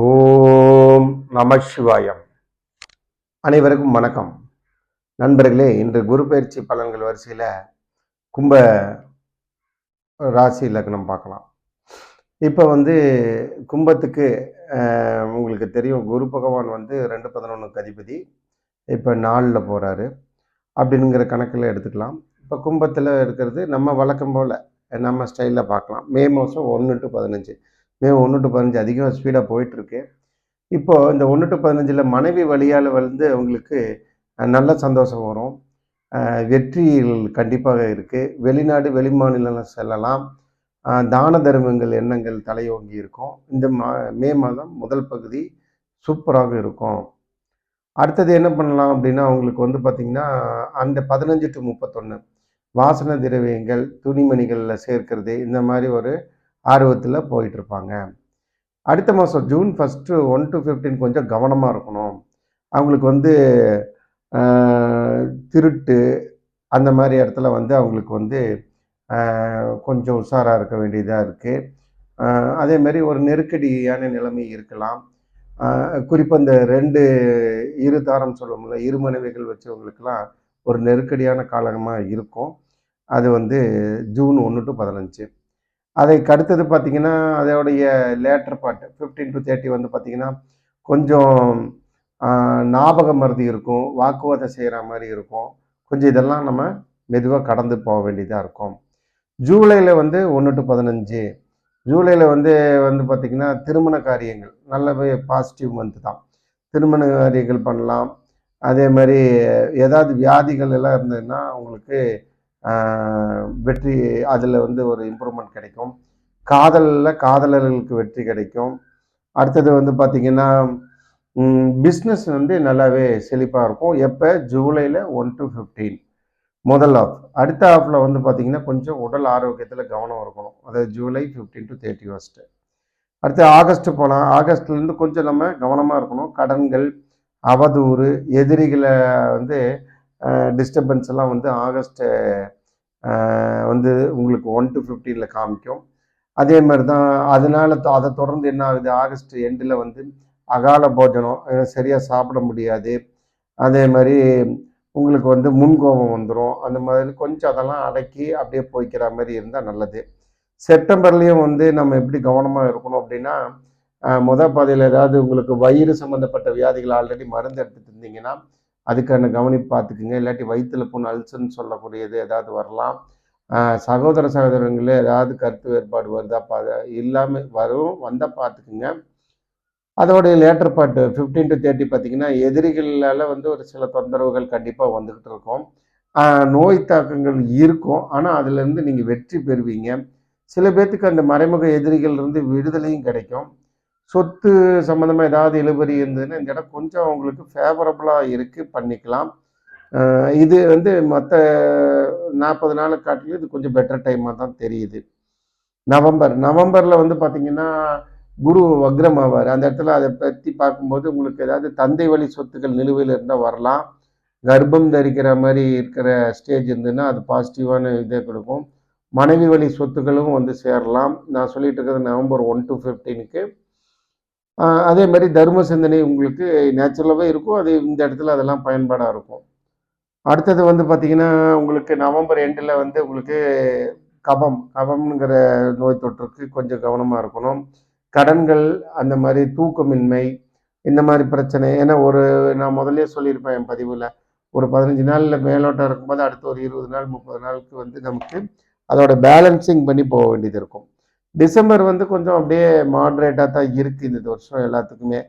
ஓம் நம சிவாயம். அனைவருக்கும் வணக்கம். நண்பர்களே இன்று குரு பயிற்சி பலன்கள் வரிசையில் கும்ப ராசி லக்னம் பார்க்கலாம். இப்போ வந்து கும்பத்துக்கு உங்களுக்கு தெரியும் குரு பகவான் வந்து ரெண்டு பதினொன்றுக்கு அதிபதி. இப்போ நாலில் போகிறாரு அப்படிங்கிற கணக்கில் எடுத்துக்கலாம். இப்போ கும்பத்தில் இருக்கிறது நம்ம வழக்கம் போல் நம்ம ஸ்டைலில் பார்க்கலாம். மே மாதம் ஒன்று டு பதினஞ்சு. மே ஒன்று டு பதினஞ்சு அதிகம் ஸ்பீடாக போயிட்டுருக்கு. இப்போது இந்த ஒன்று டு பதினஞ்சில் மனைவி வழியால் வந்து அவங்களுக்கு நல்ல சந்தோஷம் வரும். வெற்றிகள் கண்டிப்பாக இருக்குது வெளிநாடு வெளிமாநிலம் செல்லலாம். தான தர்மங்கள் எண்ணங்கள் தலையோங்கி இருக்கும். இந்த மா மே மாதம் முதல் பகுதி சூப்பராக இருக்கும். அடுத்தது என்ன பண்ணலாம் அப்படின்னா அவங்களுக்கு வந்து பார்த்திங்கன்னா அந்த பதினஞ்சு டு முப்பத்தொன்று வாசன திரவியங்கள் துணிமணிகளில் சேர்க்கிறது இந்த மாதிரி ஒரு ஆர்வத்தில் போயிட்டுருப்பாங்க. அடுத்த மாதம் June first one to fifteen கொஞ்சம் கவனமாக இருக்கணும். அவங்களுக்கு வந்து திருட்டு அந்த மாதிரி இடத்துல வந்து அவங்களுக்கு வந்து கொஞ்சம் உஷாராக இருக்க வேண்டியதாக இருக்குது அதேமாரி ஒரு நெருக்கடியான நிலைமை இருக்கலாம். குறிப்பாக இந்த ரெண்டு இரு தாரம் சொல்லுவோம்ல இரு மனைவிகள் வச்சவங்களுக்கெல்லாம் ஒரு நெருக்கடியான காலமாக இருக்கும். அது வந்து ஜூன் ஒன்று டு பதினஞ்சு. அதை அடுத்தது பார்த்தீங்கன்னா அதோடைய latter part fifteen to thirty வந்து பார்த்தீங்கன்னா கொஞ்சம் ஞாபக மருதி இருக்கும் வாக்குவாதம் செய்கிற மாதிரி இருக்கும். கொஞ்சம் இதெல்லாம் நம்ம மெதுவாக கடந்து போக வேண்டியதாக இருக்கும். ஜூலையில் வந்து ஒன்று டு பதினஞ்சு. ஜூலையில் வந்து வந்து பார்த்திங்கன்னா திருமண காரியங்கள். நல்லவே பாசிட்டிவ் மந்த் தான். திருமண காரியங்கள் பண்ணலாம். அதே மாதிரி ஏதாவது வியாதிகள் எல்லாம் இருந்ததுன்னா உங்களுக்கு வெற்றி அதில் வந்து ஒரு இம்ப்ரூவ்மெண்ட் கிடைக்கும். காதலில் காதலர்களுக்கு வெற்றி கிடைக்கும். அடுத்தது வந்து பார்த்திங்கன்னா பிஸ்னஸ் வந்து நல்லாவே செழிப்பாக இருக்கும். எப்போ? ஜூலையில் ஒன் டு ஃபிஃப்டீன் முதல் ஆஃப் அடுத்த ஆஃபில் வந்து பார்த்திங்கன்னா கொஞ்சம் உடல் ஆரோக்கியத்தில் கவனம் இருக்கணும். அதாவது July fifteen to thirty first அடுத்து ஆகஸ்ட் போகலாம் ஆகஸ்ட்லேருந்து கொஞ்சம் நம்ம கவனமாக இருக்கணும். கடன்கள் அவதூறு எதிரிகளை வந்து டிஸ்டர்பன்ஸ் எல்லாம் வந்து ஆகஸ்ட்டு வந்து உங்களுக்கு ஒன் டு ஃபிஃப்டீனில் காமிக்கும். அதே மாதிரி தான் அதனால அதை தொடர்ந்து என்ன ஆகுது? ஆகஸ்ட் எண்டில் வந்து அகால போஜனம் சரியாக சாப்பிட முடியாது. அதே மாதிரி உங்களுக்கு வந்து முன்கோபம் வந்துடும் அந்த மாதிரி கொஞ்சம் அதெல்லாம் அடக்கி அப்படியே போய்க்கிற மாதிரி இருந்தால் நல்லது. செப்டம்பர்லேயும் வந்து நம்ம எப்படி கவனமாக இருக்கணும் அப்படின்னா முத பாதையில் ஏதாவது உங்களுக்கு வயிறு சம்மந்தப்பட்ட வியாதிகள் ஆல்ரெடி மருந்து எடுத்துட்டு இருந்தீங்கன்னா அதுக்கான கவனிப்பு பார்த்துக்குங்க. இல்லாட்டி வயிற்றுல புண் அல்சர்னு சொல்லக்கூடியது ஏதாவது வரலாம். சகோதர சகோதரங்களே ஏதாவது கருத்து வேறுபாடு வருதா? பா இல்லாமல் வரும். வந்தால் பார்த்துக்குங்க. அதோடைய latter part fifteen to thirty பார்த்தீங்கன்னா எதிரிகளால் வந்து ஒரு சில தொந்தரவுகள் கண்டிப்பாக வந்துக்கிட்டு இருக்கும். நோய் தாக்கங்கள் இருக்கும். ஆனால் அதுலேருந்து நீங்கள் வெற்றி பெறுவீங்க. சில பேர்த்துக்கு அந்த மறைமுக எதிரிகள் இருந்து விடுதலையும் கிடைக்கும். சொத்து சம்மந்தமாக ஏதாவது இழுபறி இருந்ததுன்னா இந்த இடம் கொஞ்சம் உங்களுக்கு ஃபேவரபுளாக இருக்குது பண்ணிக்கலாம். இது வந்து மற்ற நாற்பது நாள் காட்டிலும் இது கொஞ்சம் பெட்டர் டைமாக தான் தெரியுது. நவம்பர் நவம்பரில் வந்து பார்த்திங்கன்னா குரு வக்ரம் ஆவார் அந்த இடத்துல அதை பற்றி பார்க்கும்போது உங்களுக்கு ஏதாவது தந்தை வழி சொத்துக்கள் நிலுவையில் இருந்தால் வரலாம். கர்ப்பம் தரிக்கிற மாதிரி இருக்கிற ஸ்டேஜ் இருந்ததுன்னா அது பாசிட்டிவான இதே கொடுக்கும். மனைவி வழி சொத்துக்களும் வந்து சேரலாம். நான் சொல்லிட்டு இருக்கிறது நவம்பர் ஒன் டு ஃபிஃப்டீனுக்கு அதே மாதிரி தர்ம சிந்தனை உங்களுக்கு நேச்சுரலாகவே இருக்கும். அது இந்த இடத்துல அதெல்லாம் பயன்பாடாக இருக்கும். அடுத்தது வந்து பார்த்தீங்கன்னா உங்களுக்கு நவம்பர் எண்டில் வந்து உங்களுக்கு கபம் கபம்ங்கிற நோய் தொற்றுக்கு கொஞ்சம் கவனமாக இருக்கணும். கடன்கள் அந்த மாதிரி தூக்கமின்மை இந்த மாதிரி பிரச்சனை. ஏன்னா ஒரு நான் முதல்லே சொல்லியிருப்பேன் என் பதிவில். ஒரு பதினஞ்சு நாளில் மேலோட்டம் இருக்கும்போது அடுத்த ஒரு இருபது நாள் முப்பது நாளுக்கு வந்து நமக்கு அதோட பேலன்சிங் பண்ணி போக வேண்டியது இருக்கும். டிசம்பர் வந்து கொஞ்சம் அப்படியே மாட்ரேட்டாக தான் இருக்குது இந்த வருஷம் எல்லாத்துக்குமே.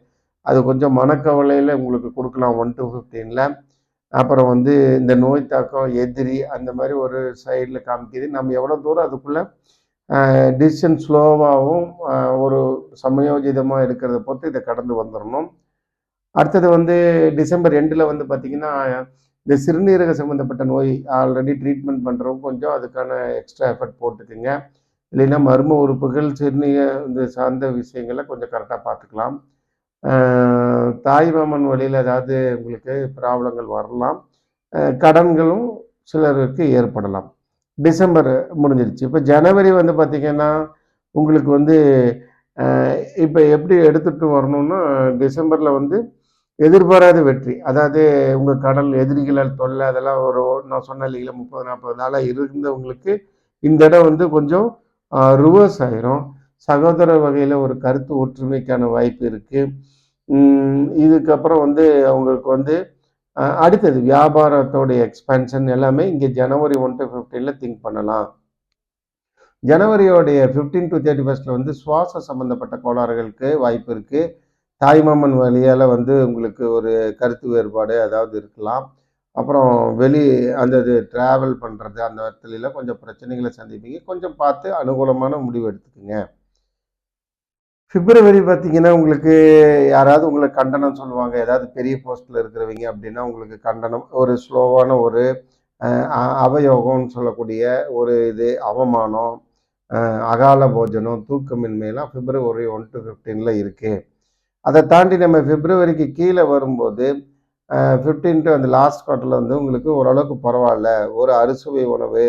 அது கொஞ்சம் மனக்கவலையில் உங்களுக்கு கொடுக்கலாம் ஒன் டு ஃபிஃப்டீனில் அப்புறம் வந்து இந்த நோய் தாக்கம் எதிரி அந்த மாதிரி ஒரு சைடில் காமிக்குது. நம்ம எவ்வளோ தூரம் அதுக்குள்ளே டிசிஷன் ஸ்லோவாகவும் ஒரு சமயோஜிதமாக இருக்கிறத பொறுத்து இதை கடந்து வந்துடணும் அடுத்தது வந்து டிசம்பர் எண்டில் வந்து பார்த்திங்கன்னா இந்த சிறுநீரக சம்மந்தப்பட்ட நோய் ஆல்ரெடி ட்ரீட்மெண்ட் பண்ணுறவங்க கொஞ்சம் அதுக்கான எக்ஸ்ட்ரா எஃபர்ட் போட்டுக்குங்க. இல்லைன்னா மர்ம உறுப்புகள் சிறுநீய இந்த சார்ந்த விஷயங்களை கொஞ்சம் கரெக்டாக பார்த்துக்கலாம். தாய் மாமன் வழியில் ஏதாவது உங்களுக்கு ப்ராப்ளங்கள் வரலாம். கடன்களும் சிலருக்கு ஏற்படலாம். டிசம்பர் முடிஞ்சிருச்சு. இப்போ ஜனவரி வந்து பார்த்திங்கன்னா உங்களுக்கு வந்து இப்போ எப்படி எடுத்துகிட்டு வரணும்னா டிசம்பரில் வந்து எதிர்பாராத வெற்றி. அதாவது உங்கள் கடல் எதிரிகளால் தொல்லை அதெல்லாம் ஒரு நான் சொன்ன இல்லைங்களா முப்பது நாற்பது நாளாக இருந்தவங்களுக்கு இந்த இடம் வந்து கொஞ்சம் ரிவர்ஸ் ஆயிரும் சகோதர வகையில் ஒரு கருத்து ஒற்றுமைக்கான வாய்ப்பு இருக்குது இதுக்கப்புறம் வந்து அவங்களுக்கு வந்து அடுத்தது வியாபாரத்தோடைய எக்ஸ்பென்ஷன் எல்லாமே இங்கே ஜனவரி ஒன் டு ஃபிஃப்டீனில் திங்க் பண்ணலாம். ஜனவரியோடைய ஃபிஃப்டீன் டு தேர்ட்டி ஃபஸ்ட்டில் வந்து சுவாச சம்மந்தப்பட்ட கோளாறுகளுக்கு வாய்ப்பு இருக்குது தாய்மாமன் வழியால் வந்து உங்களுக்கு ஒரு கருத்து வேறுபாடு அதாவது இருக்கலாம். அப்புறம் வெளி அந்த இது ட்ராவல் பண்ணுறது அந்த இடத்துல கொஞ்சம் பிரச்சனைகளை சந்திப்பீங்க. கொஞ்சம் பார்த்து அனுகூலமான முடிவு எடுத்துக்கோங்க. பிப்ரவரி பார்த்தீங்கன்னா உங்களுக்கு யாராவது உங்களை கண்டனம் சொல்லுவாங்க. ஏதாவது பெரிய போஸ்ட்டில் இருக்கிறவங்க அப்படின்னா உங்களுக்கு கண்டனம் ஒரு ஸ்லோவான ஒரு அவயோகம்னு சொல்லக்கூடிய ஒரு இது அவமானம் அகால போஜனம் தூக்கமின்மையெல்லாம் பிப்ரவரி ஒன் டு ஃபிஃப்டீனில் இருக்குது அதை தாண்டி நம்ம பிப்ரவரிக்கு கீழே வரும்போது ஃபிஃப்டீன் டு அந்த லாஸ்ட் குவார்ட்டரில் வந்து உங்களுக்கு ஓரளவுக்கு பரவாயில்ல. ஒரு அறுசுவை உணவு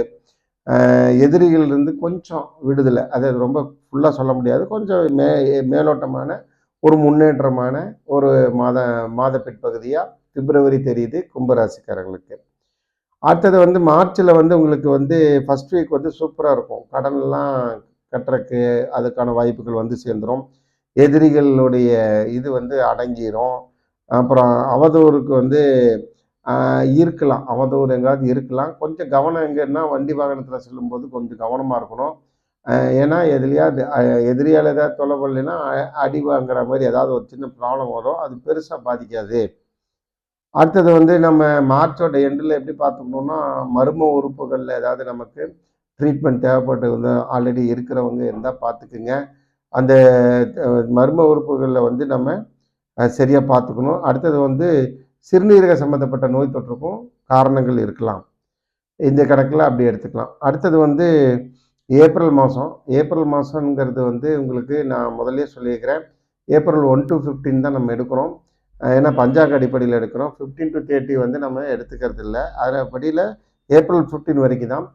எதிரிகளிலிருந்து கொஞ்சம் விடுதலை. அதை ரொம்ப ஃபுல்லாக சொல்ல முடியாது. கொஞ்சம் மே மேலோட்டமான ஒரு முன்னேற்றமான ஒரு மாத மாத பிற்பகுதியாக பிப்ரவரி தெரியுது கும்பராசிக்காரங்களுக்கு அடுத்தது வந்து மார்ச்சில் வந்து உங்களுக்கு வந்து ஃபஸ்ட் வீக் வந்து சூப்பராக இருக்கும். கடன்லாம் கட்டுறக்கு அதுக்கான வாய்ப்புகள் வந்து சேர்ந்துடும் எதிரிகளுடைய இது வந்து அடங்கிடும் அப்புறம் அவதூறுக்கு வந்து இருக்கலாம். அவதூறு எங்காவது இருக்கலாம். கொஞ்சம் கவனம் எங்கன்னா வண்டி வாகனத்தில் செல்லும்போது கொஞ்சம் கவனமாக இருக்கணும். ஏன்னா எதுலையாவது எதிரியால் ஏதாவது தொலை பண்ணலைன்னா அடி வாங்குற மாதிரி ஏதாவது ஒரு சின்ன ப்ராப்ளம் வரும். அது பெருசாக பாதிக்காது. அடுத்தது வந்து நம்ம மார்ச்சோட எண்டில் எப்படி பார்த்துக்கணுன்னா மர்ம உறுப்புகளில் ஏதாவது நமக்கு ட்ரீட்மெண்ட் தேவைப்பட்டு வந்து ஆல்ரெடி இருக்கிறவங்க இருந்தால் பார்த்துக்குங்க. அந்த மர்ம உறுப்புகளில் வந்து நம்ம சரியாக பார்த்துக்கணும். அடுத்தது வந்து சிறுநீரக சம்மந்தப்பட்ட நோய் தொற்றுக்கும் காரணங்கள் இருக்கலாம். இந்த கணக்கில் அப்படி எடுத்துக்கலாம். அடுத்தது வந்து ஏப்ரல் மாதம் ஏப்ரல் மாதங்கிறது வந்து உங்களுக்கு நான் முதல்ல சொல்லியிருக்கிறேன். ஏப்ரல் ஒன் டு ஃபிஃப்டீன் தான் நம்ம எடுக்கிறோம். ஏன்னா பஞ்சாங்க அடிப்படையில் எடுக்கிறோம். ஃபிஃப்டீன் டு தேர்ட்டி வந்து நம்ம எடுத்துக்கிறது இல்லை. அதில் படியில் ஏப்ரல் ஃபிஃப்டீன் வரைக்கும் தான்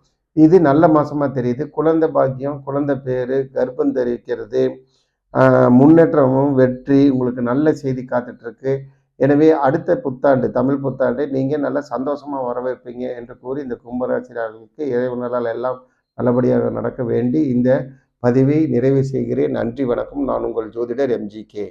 இது நல்ல மாதமாக தெரியுது. குழந்தை பாக்கியம் குழந்தை பேர் கர்ப்பம் தெரிவிக்கிறது முன்னேற்றமும் வெற்றி உங்களுக்கு நல்ல செய்தி காத்துட்ருக்கு. எனவே அடுத்த புத்தாண்டு தமிழ் புத்தாண்டை நீங்கள் நல்ல சந்தோஷமாக வரவேற்பீங்க என்று கூறி இந்த கும்பராசிரியர்களுக்கு இறைவனரால் எல்லாம் நல்லபடியாக நடக்க வேண்டி இந்த பதிவை நிறைவு செய்கிறேன். நன்றி வணக்கம். நான் உங்கள் ஜோதிடர் எம்ஜி கே.